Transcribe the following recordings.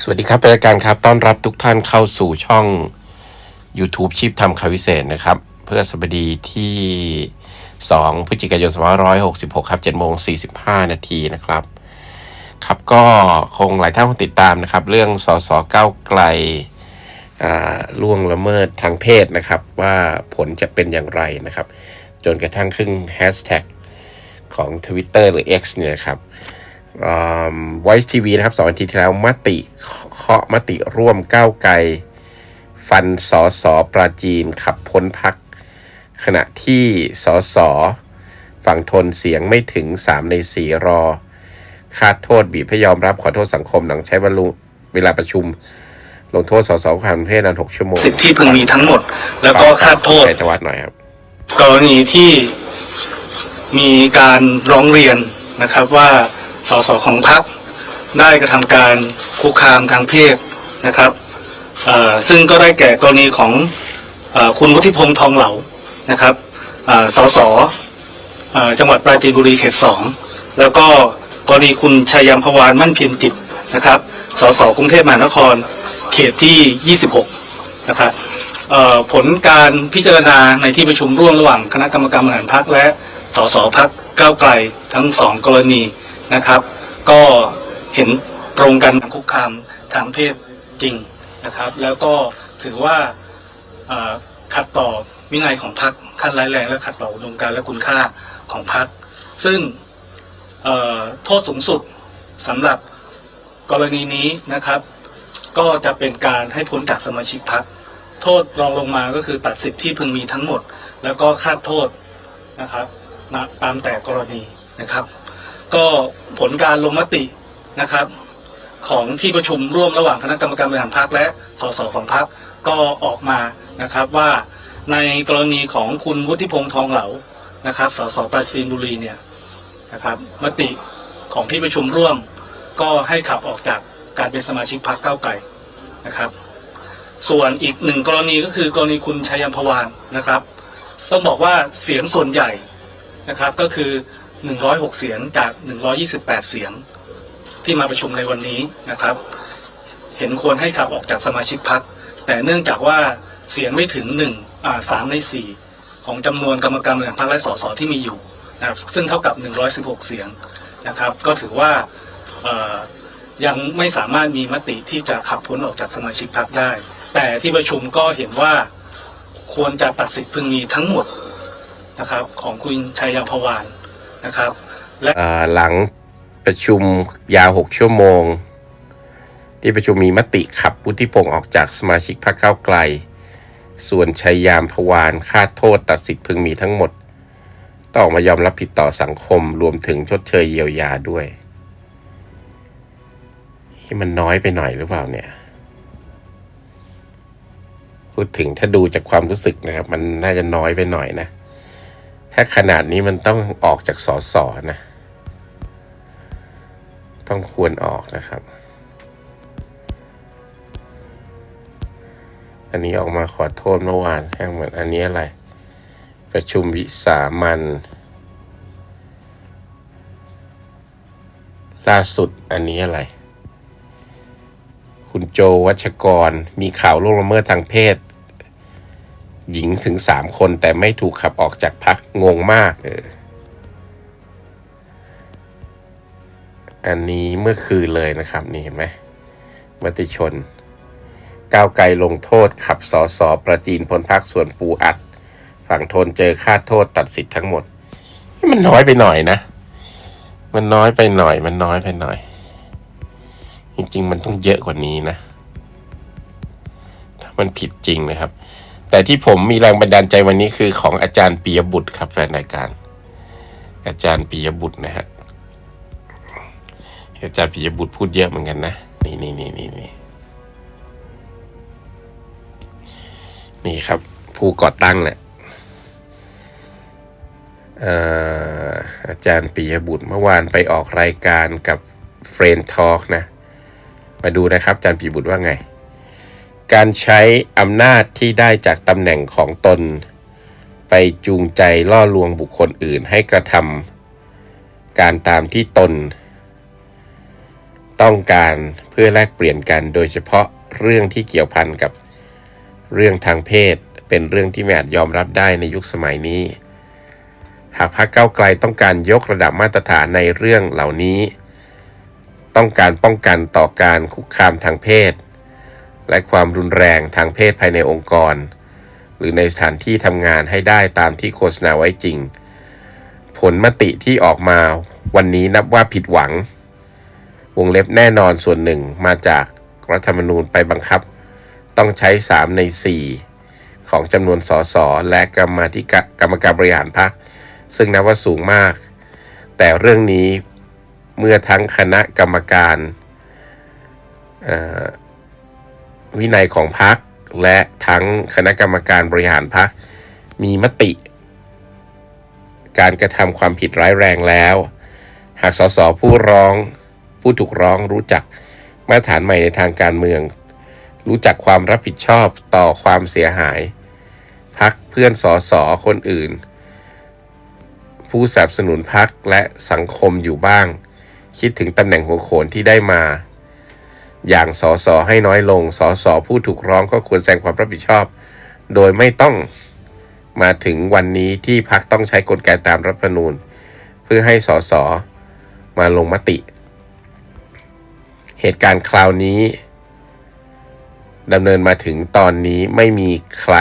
สวัสดีครับเป็นรายการครับ ต้อนรับทุกท่านเข้าสู่ช่อง YouTube ชีพทำข่าววิเศษนะครับ เพื่อสบดีที่ 2พฤศจิกายน2566 ครับ7โมง45 นาทีนะครับ ครับก็คงหลายท่านคงติดตามนะครับ เรื่องสสก้าวไกลอ่าล่วงละเมิดทางเพศนะครับ ว่าผลจะเป็นอย่างไรนะครับ จนกระทั่งขึ้นแฮชแท็กของ Twitter หรือ X เนี่ยครับ ไวซ์ทีวีนะครับสองอาทิตย์ที่แล้วมติเคาะมติร่วมก้าวไกล ฟันสอสอปราจีนขับพ้นพัก ขณะที่สอสอฝั่งทนเสียงไม่ถึง 3 ใน 4 รอ คาดโทษบีบให้ยอมรับขอโทษสังคมหลังใช้วลุเวลาประชุม ลงโทษสอสอความเพศนาน6ชั่วโมงสิทธิที่พึงมีทั้งหมด แล้วก็คาดโทษชัยธวัฒน์หน่อยครับกรณีที่มีการร้องเรียนนะครับว่า สสของพรรคได้กระทำการคุกคามทางเพศนะครับซึ่งก็ได้แก่กรณีของอคุณวุฒิพงษ์ทองเหลานะครับสสจังหวัดปราจีนบุรีเขตสองแล้วก็กรณีคุณชัยยามพวานมั่นเพียรจิตนะครับสสกรุงเทพมหานครเขตที่ 26 นะครับผลการพิจารณาในที่ประชุมร่วมระหว่างคณะกรรมการบริหารพรรคและสสพักก้าวไกลทั้งสองกรณี นะครับ ก็เห็นตรงกันคุกคามทางเพศจริงนะครับ แล้วก็ถือว่าขัดต่อวินัยของพรรคขั้นร้ายแรง และขัดต่ออุดมการและคุณค่าของพรรคซึ่งโทษสูงสุดสำหรับกรณีนี้นะครับ ก็จะเป็นการให้พ้นจากสมาชิกพรรคโทษรองลงมาก็คือตัดสิทธิที่พึงมีทั้งหมด แล้วก็คาดโทษนะครับตามแต่กรณีนะครับ ก็ผลการลงมตินะครับ ของที่ประชุมร่วมระหว่างคณะกรรมการบริหารพรรคและสสของพรรคก็ออกมานะครับว่าในกรณีของคุณวุฒิพงษ์ทองเหลานะครับ สสปราจีนบุรีเนี่ยนะครับ มติของที่ประชุมร่วมก็ให้ขับออกจากการเป็นสมาชิกพรรคก้าไกลนะครับ ส่วนอีกหนึ่งกรณีก็คือกรณีคุณชัยยมพวานนะครับ ต้องบอกว่าเสียงส่วนใหญ่นะครับก็คือ 106 เสียงจาก 128 เสียง ที่มาประชุมในวันนี้นะครับ เห็นควรให้ขับออกจากสมาชิกพรรคแต่เนื่องจากว่าเสียงไม่ถึง1อ่า3ใน 4 ของจำนวนกรรมการบริหารพรรคและสสที่มีอยู่นะครับซึ่งเท่ากับ 116 เสียงนะครับ ก็ถือว่าเอ่อยังไม่สามารถมีมติที่จะขับพ้นออกจากสมาชิกพรรคได้ แต่ที่ประชุมก็เห็นว่าควรจะตัดสิทธิ์พึงมีทั้งหมดนะครับของคุณชัยยามพวาน นะครับอ่าหลังประชุมยาว 6 ชั่วโมง ที่ประชุมมีมติขับวุฒิพงศ์ออกจากสมาชิกพรรคก้าวไกล ส่วนชัยยามพวานค่าโทษตัดสิทธิ์พึงมีทั้งหมด ต้องออกมายอมรับผิดต่อสังคมรวมถึงชดเชยเยียวยาด้วยที่มันน้อยไปหน่อยหรือเปล่าเนี่ย พูดถึงถ้าดูจากความรู้สึกนะครับ มันน่าจะน้อยไปหน่อยนะ ถ้าขนาดนี้มันต้องออกจากสอสอนะ ต้องควรออกนะครับ อันนี้ออกมาขอโทษเมื่อวานแห้งเหมือนอันนี้อะไร ประชุมวิสามันล่าสุดอันนี้อะไร คุณโจวัชกรมีข่าวล่วงละเมิดทางเพศ หญิงถึงสามคนแต่ไม่ถูกขับออกจากพักงงมากเอออันนี้เมื่อคืนเลยนะครับ นี่เห็นไหมมติชน ก้าวไกลลงโทษขับสอสอประจีนพ้นพักส่วนปูอัด ฝั่งทนเจอค่าโทษตัดสิทธิ์ทั้งหมด มันน้อยไปหน่อยนะ มันน้อยไปหน่อย มันน้อยไปหน่อย จริง ๆ มันต้องเยอะกว่านี้นะ ถ้ามันผิดจริงนะครับ แต่ที่ผมมีแรงบันดาลใจวันนี้คือของอาจารย์ปียบุตรครับแฟนรายการ อาจารย์ปียบุตรนะฮะอาจารย์ปิยบุตรพูดเยอะเหมือนกันนะนี่นี่นี่นี่นี่นี่ครับ ผู้ก่อตั้งเนี่ยอาจารย์ปิยบุตรเมื่อวานไปออกรายการกับเฟรนทอ l k นะ มาดูนะครับอาจารย์ปิยบุตรว่าไง การใช้อำนาจที่ได้จากตำแหน่งของตน ไปจูงใจล่อลวงบุคคลอื่นให้กระทำการตามที่ตน ต้องการเพื่อแลกเปลี่ยนกันโดยเฉพาะเรื่องที่เกี่ยวพันกับเรื่องทางเพศเป็นเรื่องที่ไม่อาจยอมรับได้ในยุคสมัยนี้ หากพรรคก้าไกลต้องการยกระดับมาตรฐานในเรื่องเหล่านี้ ต้องการป้องกันต่อการคุกคามทางเพศ และความรุนแรงทางเพศภายในองค์กร หรือในสถานที่ทำงานให้ได้ตามที่โฆษณาไว้จริง ผลมติที่ออกมาวันนี้นับว่าผิดหวัง วงเล็บแน่นอนส่วนหนึ่งมาจากรัฐธรรมนูญไปบังคับ ต้องใช้ 3 ใน 4 ของจำนวนสสและกรรมธิกกรรมการบริหารพรรคซึ่งนับว่าสูงมาก แต่เรื่องนี้เมื่อทั้งคณะกรรมการ วินัยของพรรคและทั้งคณะกรรมการบริหารพรรคมีมติ การกระทำความผิดร้ายแรงแล้ว หากสสผู้ร้องผู้ถูกร้องรู้จักมาตรฐานใหม่ในทางการเมือง รู้จักความรับผิดชอบต่อความเสียหาย พักเพื่อนสอสอคนอื่น ผู้สนับสนุนพักและสังคมอยู่บ้าง คิดถึงตำแหน่งหัวโขนที่ได้มา อย่างสอสอให้น้อยลงสอสอผู้ถูกร้องก็ควรแสดงความรับผิดชอบ โดยไม่ต้องมาถึงวันนี้ที่พักต้องใช้กลไกตามรัฐธรรมนูญ เพื่อให้สอสอมาลงมติ เหตุการณ์คราวนี้ดำเนินมาถึงตอนนี้ไม่มีใคร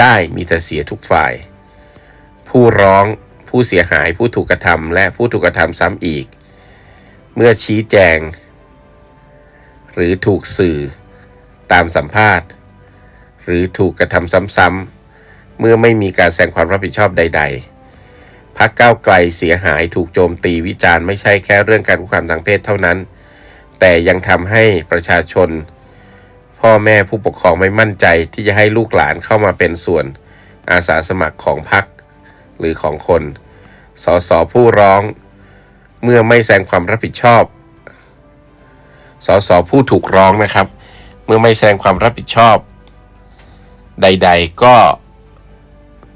ได้มีแต่เสียทุกฝ่าย ผู้ร้องผู้เสียหายผู้ถูกกระทำและผู้ถูกกระทำซ้ำอีก เมื่อชี้แจง หรือถูกสื่อตามสัมภาษณ์ หรือถูกกระทำซ้ำๆ เมื่อไม่มีการแสดงความรับผิดชอบใด ๆพักก้าวไกลเสียหายถูกโจมตีวิจารณ์ไม่ใช่แค่เรื่องการคุกคามทางเพศเท่านั้น แต่ยังทำให้ประชาชน พ่อแม่ผู้ปกครองไม่มั่นใจที่จะให้ลูกหลานเข้ามาเป็นส่วนอาสาสมัครของพรรคหรือของคน สสผู้ร้อง เมื่อไม่แสดงความรับผิดชอบ สสผู้ถูกร้องนะครับ เมื่อไม่แสดงความรับผิดชอบ ใด ๆ ก็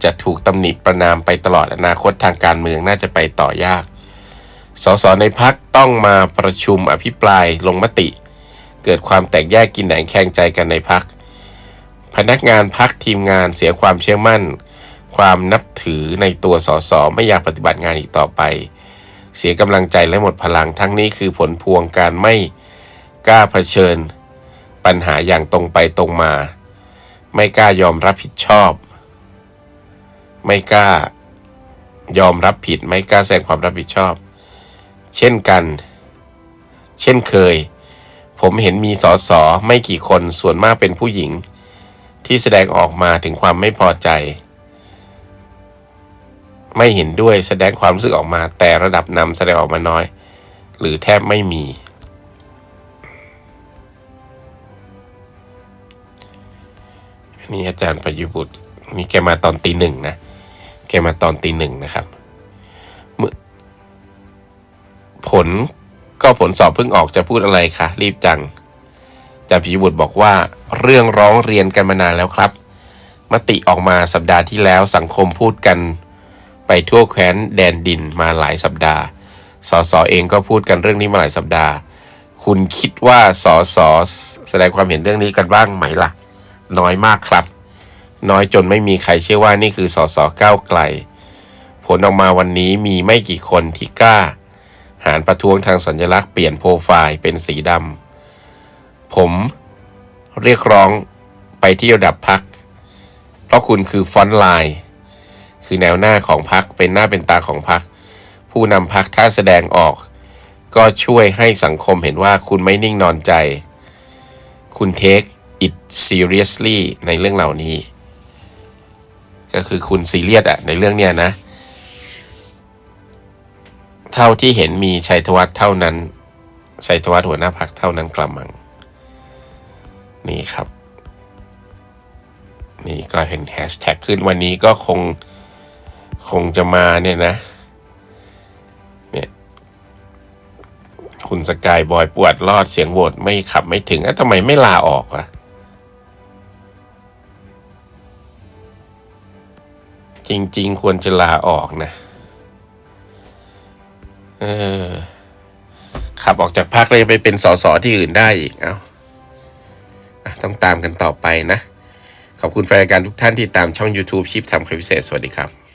จะถูกตำหนิประนามไปตลอดอนาคตทางการเมืองน่าจะไปต่อยาก สสในพักต้องมาประชุมอภิปรายลงมติ เกิดความแตกแยกกินแหนงแข่งใจกันในพัก พนักงานพักทีมงานเสียความเชื่อมั่น ความนับถือในตัวสสไม่อยากปฏิบัติงานอีกต่อไป เสียกำลังใจและหมดพลังทั้งนี้คือผลพวงการไม่ กล้าเผชิญ ปัญหาอย่างตรงไปตรงมา ไม่กล้ายอมรับผิดชอบ ไม่กล้ายอมรับผิด ไม่กล้าแสดงความรับผิดชอบ เช่นกัน เช่นเคย ผมเห็นมีสอสอไม่กี่คนส่วนมากเป็นผู้หญิง ที่แสดงออกมาถึงความไม่พอใจ ไม่เห็นด้วยแสดงความรู้สึกออกมา แต่ระดับนำแสดงออกมาน้อย หรือแทบไม่มี นนี้อาจารย์ประยุบุตรนี่แกมาตอนตีหนึ่งนะ แกมาตอนตีหนึ่งนะครับผลก็ผลสอบเพิ่งออกจะพูดอะไรคะรีบจังอาจารย์ปิยบุตรบอกว่าเรื่องร้องเรียนกันมานานแล้วครับ มติออกมาสัปดาห์ที่แล้วสังคมพูดกัน ไปทั่วแคว้นแดนดินมาหลายสัปดาห์ สสเองก็พูดกันเรื่องนี้มาหลายสัปดาห์ คุณคิดว่าสสแสดงความเห็นเรื่องนี้กันบ้างไหมล่ะ น้อยมากครับ น้อยจนไม่มีใครเชื่อว่านี่คือสสก้าวไกล ผลออกมาวันนี้มีไม่กี่คนที่กล้า หารประท้วงทางสัญลักษณ์เปลี่ยนโปรไฟล์เป็นสีดำผมเรียกร้องไปที่ระดับพัก เพราะคุณคือฟอนต์ไลน์คือแนวหน้าของพักเป็นหน้าเป็นตาของพัก ผู้นำพักถ้าแสดงออก ก็ช่วยให้สังคมเห็นว่าคุณไม่นิ่งนอนใจ คุณ take it seriously ในเรื่องเหล่านี้ ก็คือคุณซีเรียสอะในเรื่องเนี้ยนะ เท่าที่เห็นมีชัยธวัฒน์เท่านั้น ชัยธวัฒน์หัวหน้าพักเท่านั้นกระมัง นี่ครับ นี่ก็เห็นแฮชแท็กขึ้นวันนี้ก็คงคงจะมาเนี่ยนะเนี่ยคุณสกายบอยปวดรอดเสียงโหวตไม่ขับไม่ถึงอะทำไมไม่ลาออกอะ จริง ๆ ควรจะลาออกนะ เออ ขับออกจากพักเลยไปเป็นสสที่อื่นได้อีก เอา้าต้องตามกันต่อไปนะ ขอบคุณแฟนรายการทุกท่านที่ตามช่อง YouTube ชิปทำคำพิเศษ สวัสดีครับ